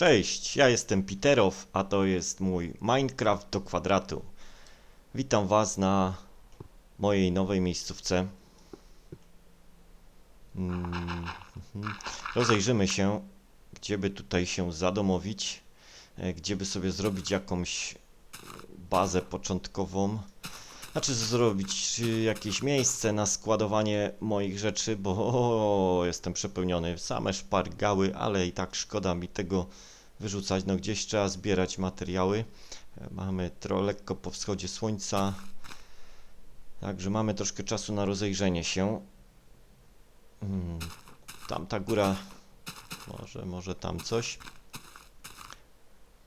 Cześć, ja jestem Peterow, a to jest mój Minecraft do kwadratu. Witam Was na mojej nowej miejscówce. Mm, mhm. Rozejrzymy się, gdzie by tutaj się zadomowić, e, gdzie by sobie zrobić jakąś bazę początkową. Znaczy zrobić jakieś miejsce na składowanie moich rzeczy, bo o, jestem przepełniony. Same szpargały, ale i tak szkoda mi tego wyrzucać. No gdzieś trzeba zbierać materiały. E, Mamy tro lekko po wschodzie słońca. Także mamy troszkę czasu na rozejrzenie się. Hmm, Tamta góra, może, może tam coś.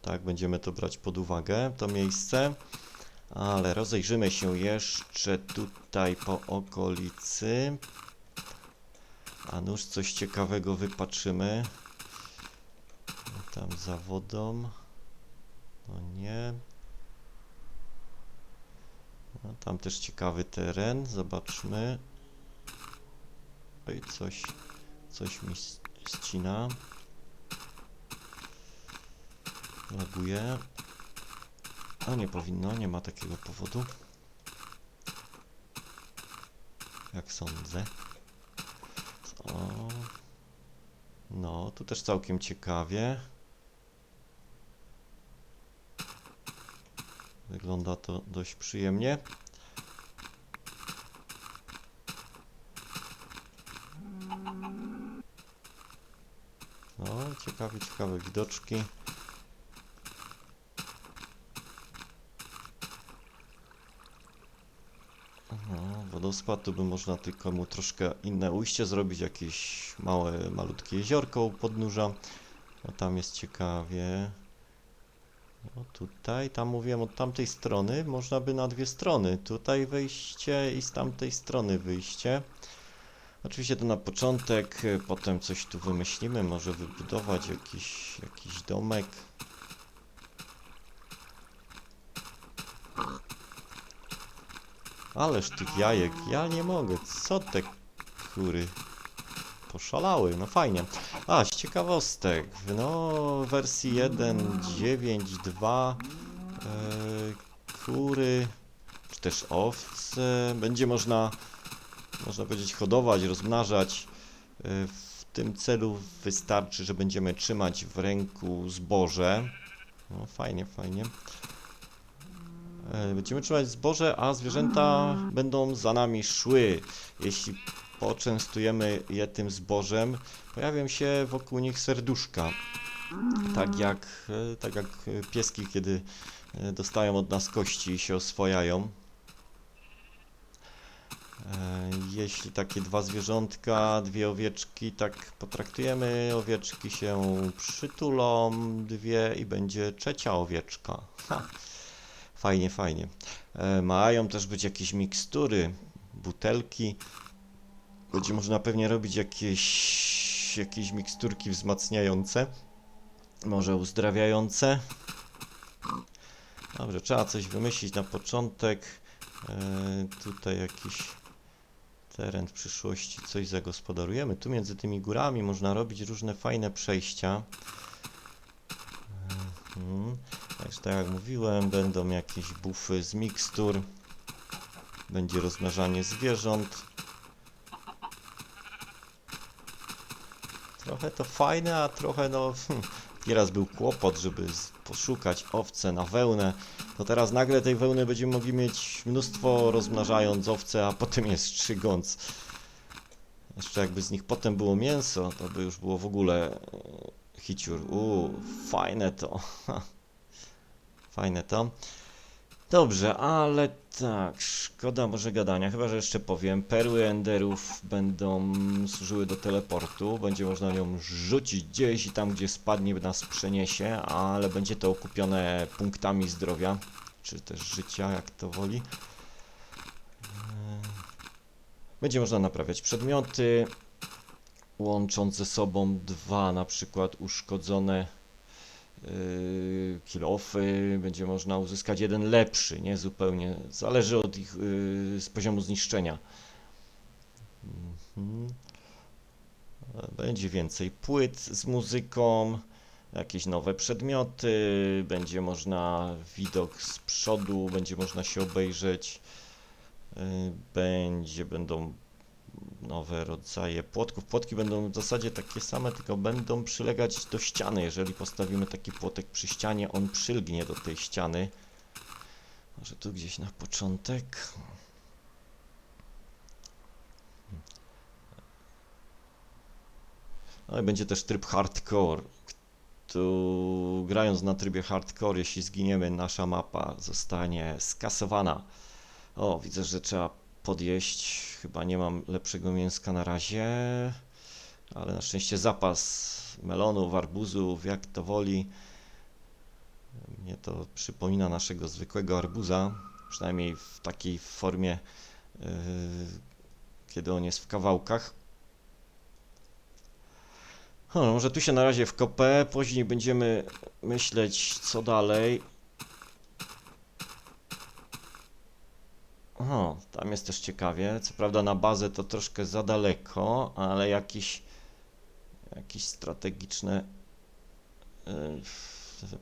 Tak, będziemy to brać pod uwagę, to miejsce. Ale rozejrzymy się jeszcze tutaj po okolicy. A nuż coś ciekawego wypatrzymy. Tam za wodą. No nie. No, tam też ciekawy teren. Zobaczmy. Oj, coś, coś mi ścina. Laguje. A nie powinno, nie ma takiego powodu. Jak sądzę. O. No, tu też całkiem ciekawie. Wygląda to dość przyjemnie. No, ciekawe, ciekawe widoczki. No, wodospad, tu by można tylko mu troszkę inne ujście zrobić, jakieś małe, malutkie jeziorko u podnóża. No, tam jest ciekawie. No, tutaj, tam mówiłem od tamtej strony, można by na dwie strony. Tutaj wejście i z tamtej strony wyjście. Oczywiście to na początek, potem coś tu wymyślimy, może wybudować jakiś, jakiś domek. Ależ tych jajek, ja nie mogę, co te kury poszalały, no fajnie. A, z ciekawostek, no wersji 1.9.2 e, kury, czy też owce, będzie można, można powiedzieć, hodować, rozmnażać. E, w tym celu wystarczy, że będziemy trzymać w ręku zboże. No fajnie, fajnie. E, Będziemy trzymać zboże, a zwierzęta będą za nami szły. Jeśli poczęstujemy je tym zbożem, pojawią się wokół nich serduszka. Tak jak, e, tak jak pieski, kiedy e, dostają od nas kości i się oswojają. E, Jeśli takie dwa zwierzątka, dwie owieczki, tak potraktujemy, owieczki się przytulą, dwie i będzie trzecia owieczka. Ha. Fajnie, fajnie. Mają też być jakieś mikstury, butelki. Będzie można pewnie robić jakieś, jakieś miksturki wzmacniające, może uzdrawiające. Dobrze, trzeba coś wymyślić na początek. E, tutaj jakiś teren w przyszłości, coś zagospodarujemy. Tu między tymi górami można robić różne fajne przejścia. Mhm. Także tak jak mówiłem, będą jakieś bufy z mikstur. Będzie rozmnażanie zwierząt. Trochę to fajne, a trochę no... Hmm, nieraz był kłopot, żeby poszukać owce na wełnę. To teraz nagle tej wełny będziemy mogli mieć mnóstwo rozmnażając owce, a potem jest szygąc. Jeszcze jakby z nich potem było mięso, to by już było w ogóle e, hiciur. Uuu, fajne to. Fajne to. Dobrze, ale tak, szkoda może gadania, chyba że jeszcze powiem. Perły enderów będą służyły do teleportu. Będzie można ją rzucić gdzieś i tam, gdzie spadnie, nas przeniesie, ale będzie to okupione punktami zdrowia, czy też życia, jak to woli. Eee, Będzie można naprawiać przedmioty, łącząc ze sobą dwa na przykład uszkodzone yy, kilofy, będzie można uzyskać jeden lepszy, nie zupełnie, zależy od ich yy, z poziomu zniszczenia. Mhm. Będzie więcej płyt z muzyką, jakieś nowe przedmioty, będzie można widok z przodu, będzie można się obejrzeć, y, będzie, będą nowe rodzaje płotków. Płotki będą w zasadzie takie same, tylko będą przylegać do ściany. Jeżeli postawimy taki płotek przy ścianie, on przylgnie do tej ściany. Może tu gdzieś na początek. No i będzie też tryb hardcore. Tu grając na trybie hardcore, jeśli zginiemy, nasza mapa zostanie skasowana. O, widzę, że trzeba podjeść. Chyba nie mam lepszego mięska na razie, ale na szczęście zapas melonów, arbuzów, jak to woli. Mnie to przypomina naszego zwykłego arbuza, przynajmniej w takiej formie, yy, kiedy on jest w kawałkach. O, może tu się na razie wkopę, później będziemy myśleć co dalej. O, tam jest też ciekawie. Co prawda na bazę to troszkę za daleko, ale jakieś, jakieś strategiczne yy,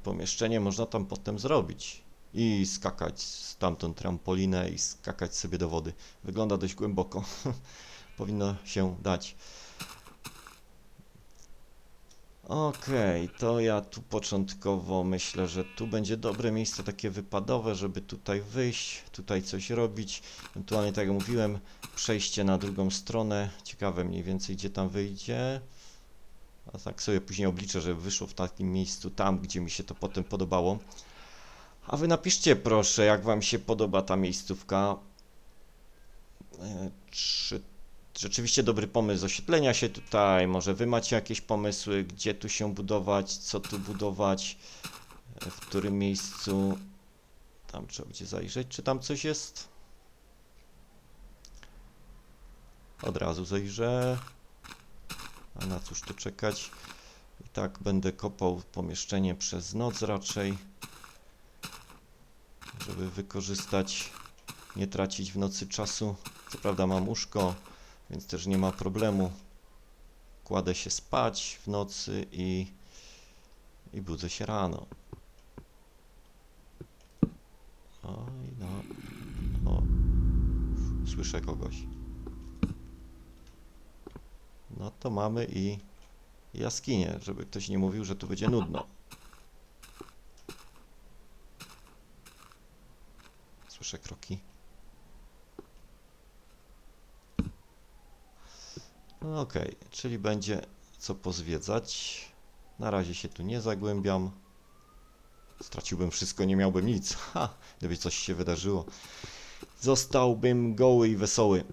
pomieszczenie można tam potem zrobić. I skakać z tamtą trampolinę i skakać sobie do wody. Wygląda dość głęboko. Powinno się dać. Okej, to ja tu początkowo myślę, że tu będzie dobre miejsce takie wypadowe, żeby tutaj wyjść, tutaj coś robić. Ewentualnie, tak jak mówiłem, przejście na drugą stronę. Ciekawe mniej więcej, gdzie tam wyjdzie. A tak sobie później obliczę, żeby wyszło w takim miejscu tam, gdzie mi się to potem podobało. A wy napiszcie proszę, jak wam się podoba ta miejscówka. E, Czy rzeczywiście dobry pomysł oświetlenia się tutaj. Może wy macie jakieś pomysły, gdzie tu się budować, co tu budować, w którym miejscu. Tam trzeba będzie zajrzeć, czy tam coś jest. Od razu zajrzę. A na cóż tu czekać? I tak będę kopał pomieszczenie przez noc raczej, żeby wykorzystać, nie tracić w nocy czasu. Co prawda mam łóżko, więc też nie ma problemu. Kładę się spać w nocy i, i budzę się rano. Oj, no. O, słyszę kogoś. No to mamy i jaskinię, żeby ktoś nie mówił, że tu będzie nudno. Słyszę kroki. Okej, czyli będzie co pozwiedzać. Na razie się tu nie zagłębiam. Straciłbym wszystko, nie miałbym nic. Ha, gdyby coś się wydarzyło. Zostałbym goły i wesoły.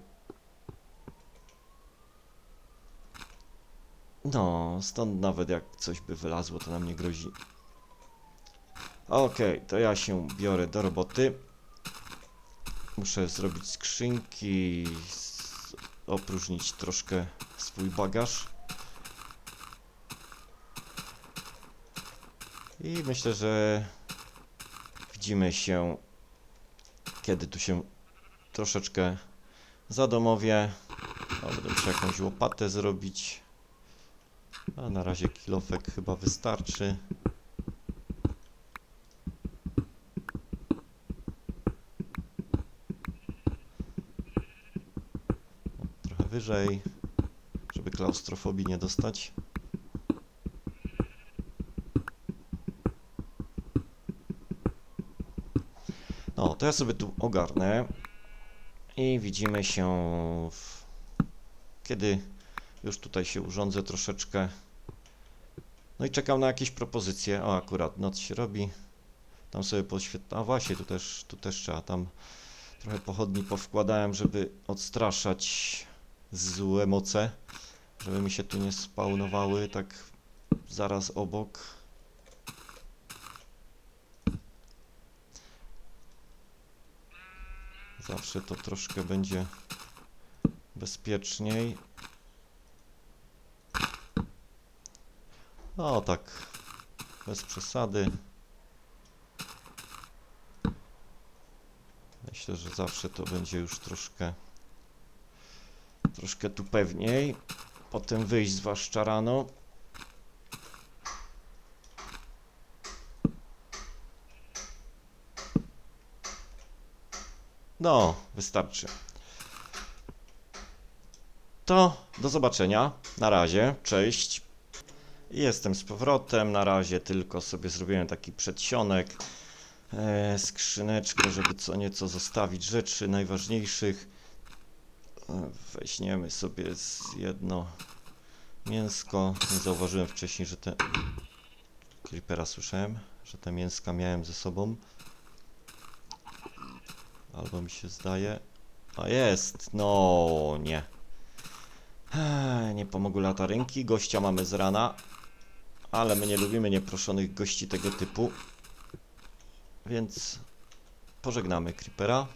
No, stąd nawet jak coś by wylazło, to nam nie grozi. Okej, to ja się biorę do roboty. Muszę zrobić skrzynki, opróżnić troszkę swój bagaż. I myślę, że widzimy się, kiedy tu się troszeczkę zadomowię. Będę musiał jakąś łopatę zrobić. A na razie kilofek chyba wystarczy. Trochę wyżej, żeby klaustrofobii nie dostać. No, to ja sobie tu ogarnę i widzimy się w... kiedy już tutaj się urządzę troszeczkę. No i czekam na jakieś propozycje. O, akurat noc się robi. Tam sobie poświetlam. A właśnie, tu też, tu też trzeba tam trochę pochodni powkładałem, żeby odstraszać złe moce. Żeby mi się tu nie spawnowały tak zaraz obok. Zawsze to troszkę będzie bezpieczniej. No tak, bez przesady. Myślę, że zawsze to będzie już troszkę, troszkę tu pewniej, potem wyjść zwłaszcza rano. No, wystarczy. To do zobaczenia. Na razie, cześć. Jestem z powrotem. Na razie tylko sobie zrobiłem taki przedsionek, e, skrzyneczkę, żeby co nieco zostawić rzeczy najważniejszych. Weźmiemy sobie z jedno mięsko. Nie zauważyłem wcześniej, że te... Creepera słyszałem, że te mięska miałem ze sobą. Albo mi się zdaje. A jest! No nie. Nie pomogły latarynki. Gościa mamy z rana. Ale my nie lubimy nieproszonych gości tego typu. Więc pożegnamy Creepera.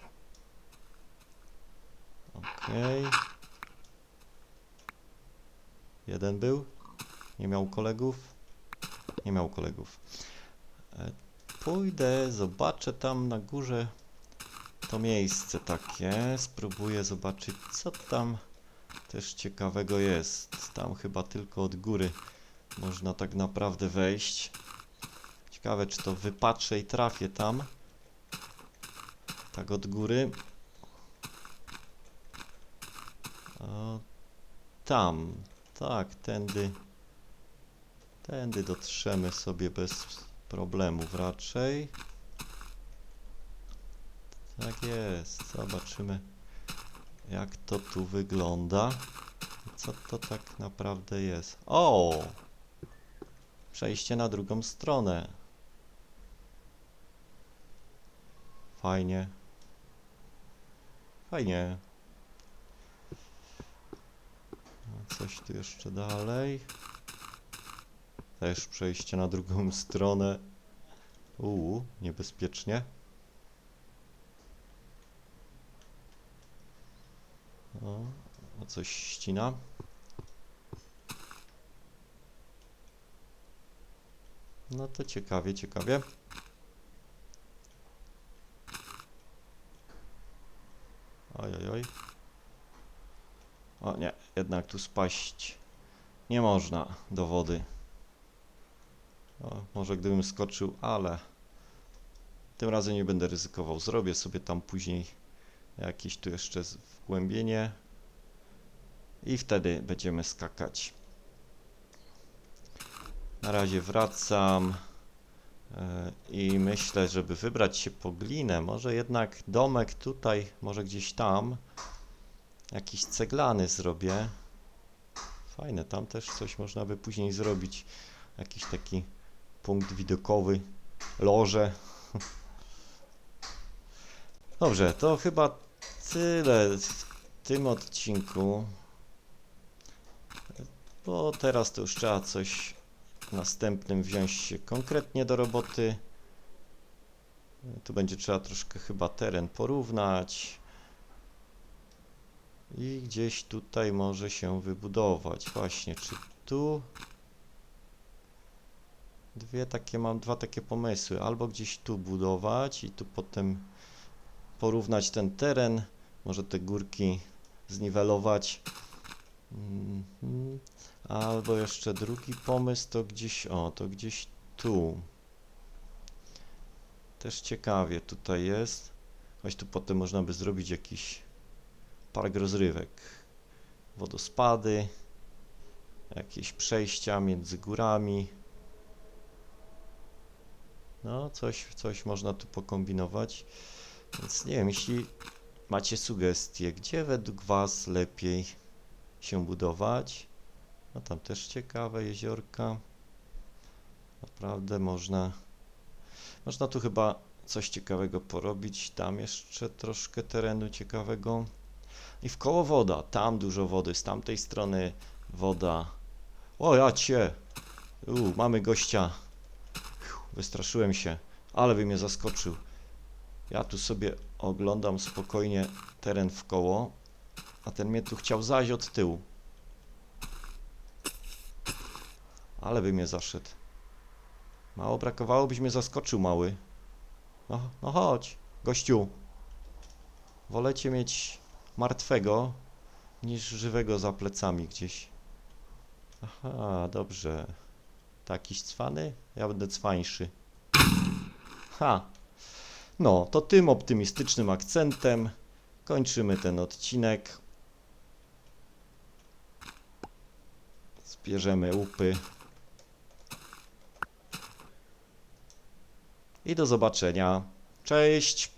Okej. Jeden był. Nie miał kolegów. Nie miał kolegów. E, Pójdę, zobaczę tam na górze to miejsce takie. Spróbuję zobaczyć, co tam też ciekawego jest. Tam chyba tylko od góry można tak naprawdę wejść. Ciekawe, czy to wypatrzę i trafię tam. Tak od góry. Tam. Tak, tędy. Tędy dotrzemy sobie bez problemów raczej. Tak jest. Zobaczymy, jak to tu wygląda. Co to tak naprawdę jest? O! Przejście na drugą stronę. Fajnie. Fajnie. A coś tu jeszcze dalej. Też przejście na drugą stronę. Uuu, niebezpiecznie. O, coś ścina. No to ciekawie, ciekawie. Oj, oj, oj. O nie, jednak tu spaść nie można do wody. O, może gdybym skoczył, ale tym razem nie będę ryzykował. Zrobię sobie tam później jakieś tu jeszcze wgłębienie i wtedy będziemy skakać. Na razie wracam e, i myślę, żeby wybrać się po glinę. Może jednak domek tutaj, może gdzieś tam. Jakiś ceglany zrobię. Fajne, tam też coś można by później zrobić. Jakiś taki punkt widokowy, loże. Dobrze, to chyba tyle w tym odcinku. Bo teraz to już trzeba coś następnym wziąć się konkretnie do roboty. Tu będzie trzeba troszkę chyba teren porównać. I gdzieś tutaj może się wybudować. Właśnie, czy tu dwie takie mam, dwa takie pomysły. Albo gdzieś tu budować i tu potem porównać ten teren, może te górki zniwelować. Mhm. Albo jeszcze drugi pomysł to gdzieś, o, to gdzieś tu. Też ciekawie tutaj jest. Choć tu potem można by zrobić jakiś park rozrywek. Wodospady, jakieś przejścia między górami. No, coś, coś można tu pokombinować. Więc nie wiem, jeśli macie sugestie, gdzie według Was lepiej się budować, no tam też ciekawe jeziorka. Naprawdę można, można tu chyba coś ciekawego porobić. Tam jeszcze troszkę terenu ciekawego. I w koło woda, tam dużo wody, z tamtej strony woda. O, ja cię! U, mamy gościa. Wystraszyłem się, ale by mnie zaskoczył. Ja tu sobie oglądam spokojnie teren w koło, a ten mnie tu chciał zaś od tyłu. Ale by mnie zaszedł. Mało brakowało, byś mnie zaskoczył, mały. No, no chodź, gościu. Wolecie mieć martwego niż żywego za plecami gdzieś. Aha, dobrze. Takiś cwany? Ja będę cwańszy. Ha! No, to tym optymistycznym akcentem kończymy ten odcinek. Zbierzemy łupy. I do zobaczenia. Cześć!